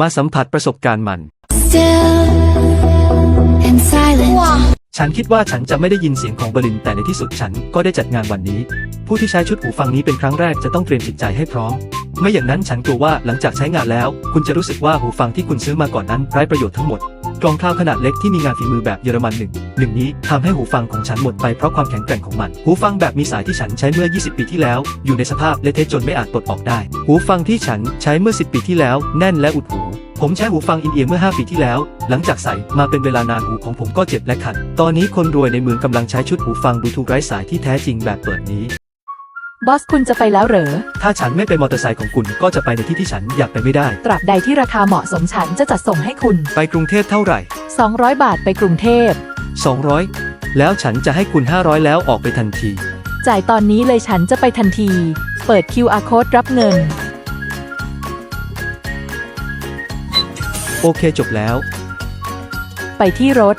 มาสัมผัสประสบการณ์มัน Still and silent. ฉันคิดว่าฉันจะไม่ได้ยินเสียงของเบอร์ลินแต่ในที่สุดฉันก็ได้จัดงานวันนี้ ผู้ที่ใช้ชุดหูฟังนี้เป็นครั้งแรกจะต้องเตรียมจิตใจให้พร้อม ไม่อย่างนั้นฉันกลัวว่าหลังจากใช้งานแล้ว คุณจะรู้สึกว่าหูฟังที่คุณซื้อมาก่อนนั้นไร้ประโยชน์ทั้งหมดกล่องคลาวขนาดเล็กที่มีงานฝีมือแบบเยอรมันหนึ่งหนึ่งนี้ทำให้หูฟังของฉันหมดไปเพราะความแข็งแกร่งของมัน หูฟังแบบมีสายที่ฉันใช้เมื่อ 20 ปีที่แล้ว อยู่ในสภาพเละเทะจนไม่อาจปลดออกได้ หูฟังที่ฉันใช้เมื่อ 10 ปีที่แล้ว แน่นและอุดหู ผมใช้หูฟังอินเอียร์เมื่อ 5 ปีที่แล้ว หลังจากใส่มาเป็นเวลานานหูของผมก็เจ็บและขัด ตอนนี้คนรวยในเมืองกำลังใช้ชุดหูฟังบลูทูธไร้สายที่แท้จริงแบบเปิดนี้ บอสคุณจะไปแล้วเหรอ ถ้าฉันไม่ไปมอเตอร์ไซค์ของคุณก็จะไปในที่ที่ฉันอยากไปไม่ได้ ตราบใดที่ราคาเหมาะสมฉันจะจัดส่งให้คุณ ไปกรุงเทพเท่าไหร่ 200 บาทไปกรุงเทพ 200 แล้วฉันจะให้คุณ 500 แล้วออกไปทันที จ่ายตอนนี้เลยฉันจะไปทันที เปิด QR code รับเงิน โอเคจบแล้ว ไปที่รถ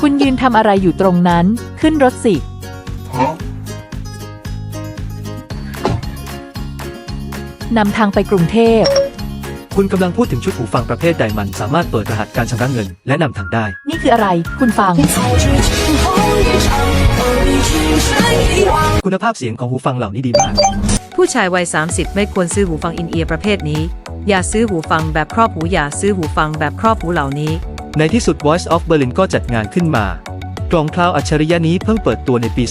คุณยืนทำอะไรอยู่ตรงนั้น ขึ้นรถสิ นำทางไปกรุงเทพ คุณกำลังพูดถึงชุดหูฟังประเภทใดมัน สามารถเปิดรหัสการชำระเงิน และนำทางได้ นี่คืออะไร คุณฟัง คุณภาพเสียงของหูฟังเหล่านี้ดีมาก ผู้ชายวัย 30 ไม่ควรซื้อหูฟังอินเอียร์ประเภทนี้ อย่าซื้อหูฟังแบบครอบหูอย่าซื้อหูฟังแบบครอบหูเหล่านี้ ในที่สุด Voice of Berlin ก็จัดงานขึ้นมากล่องคลาวอัจฉริยะนี้เพิ่งเปิดตัวในปี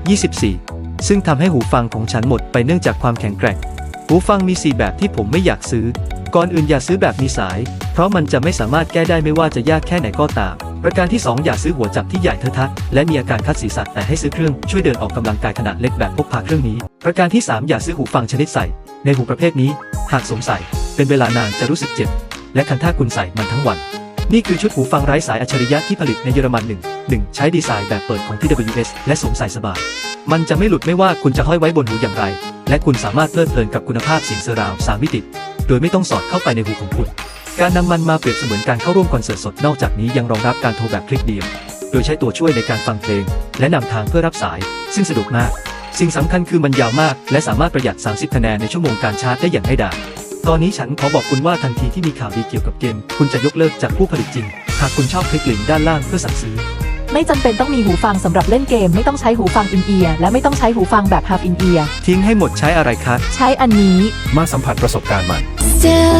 2024 ซึ่งทำให้หูฟังของฉันหมดไปเนื่องจากความแข็งแกร่ง หูฟังมี 4 แบบที่ผมไม่อยากซื้อ ก่อนอื่นอย่าซื้อแบบมีสาย เพราะมันจะไม่สามารถแก้ได้ไม่ว่าจะยากแค่ไหนก็ตาม ประการที่ 2 อย่าซื้อหัวจับที่ใหญ่เทอะทะและมีอาการคัดศีรษะแต่ให้ซื้อเครื่องช่วยเดินออกกำลังกายขนาดเล็กแบบพกพาเครื่องนี้ ประการที่ 3 อย่าซื้อหูฟังชนิดใส่ ในหูประเภทนี้ หากสวมใส่ เป็นเวลานานจะรู้สึกเจ็บ และคันถ้าคุณใส่มันทั้งวัน นี่คือชุดหูฟังไร้สายอัจฉริยะที่ผลิตในเยอรมันหนึ่งหนึ่งใช้ดีไซน์แบบเปิดของ TWS และสวมใส่สบายมันจะไม่หลุดไม่ว่าคุณจะห้อยไว้บนหูอย่างไร และคุณสามารถเพลิดเพลินกับคุณภาพเสียงเซอราวสามมิติ โดยไม่ต้องสอดเข้าไปในหูของคุณ การนำมันมาเปรียบเสมือนการเข้าร่วมคอนเสิร์ตสดนอกจากนี้ยังรองรับการโทรแบบคลิกเดียว โดยใช้ตัวช่วยในการฟังเพลง และนำทางเพื่อรับสาย ซึ่งสะดวกมาก สิ่งสำคัญคือมันยาวมาก และสามารถประหยัด 30 คะแนนในชั่วโมงการชาร์จได้อย่างง่ายดายตอนนี้ฉันขอบอกคุณว่าทันทีที่มีข่าวดีเกี่ยวกับเกม คุณจะยกเลิกจากผู้ผลิตจริง หากคุณชอบคลิกลิงก์ด้านล่างเพื่อสั่งซื้อ ไม่จำเป็นต้องมีหูฟังสำหรับเล่นเกม ไม่ต้องใช้หูฟังอินเอียร์และไม่ต้องใช้หูฟังแบบ half in ear ทิ้งให้หมดใช้อะไรคะ ใช้อันนี้ มาสัมผัสประสบการณ์มัน Still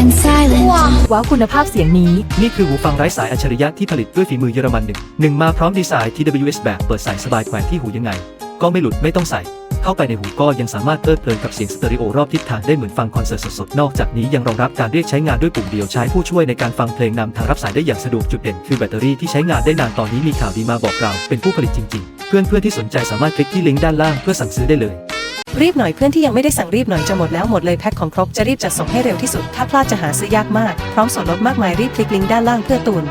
and silent. ว้าวคุณภาพเสียงนี้ นี่คือหูฟังไร้สายอัจฉริยะที่ผลิตด้วยฝีมือเยอรมันหนึ่งหนึ่งมาพร้อมดีไซน์ TWS แบบเปิดใส่สบายแขวนที่หูยังไง ก็ไม่หลุดไม่ต้องใส่ เข้าไปในหูก็ยังสามารถเพลิดเพลินกับเสียงสเตอริโอรอบทิศทางได้เหมือนฟังคอนเสิร์ตสดๆ นอกจากนี้ยังรองรับการเรียกใช้งานด้วยปุ่มเดียวใช้ผู้ช่วยในการฟังเพลงนำทางรับสายได้อย่างสะดวกจุดเด่นคือแบตเตอรี่ที่ใช้งานได้นานตอนนี้มีข่าวดีมาบอกเราเป็นผู้ผลิตจริง ๆ เพื่อนๆที่สนใจสามารถคลิกที่ลิงก์ด้านล่างเพื่อสั่งซื้อได้เลยรีบหน่อยเพื่อนที่ยังไม่ได้สั่งรีบหน่อยจะหมดแล้วหมดเลยแพ็คของครบจะรีบจัดส่งให้เร็วที่สุด ถ้าพลาดจะหาซื้อยากมาก พร้อมส่วนลดมากมายรีบคลิกลิงก์ด้านล่างเพื่อตุน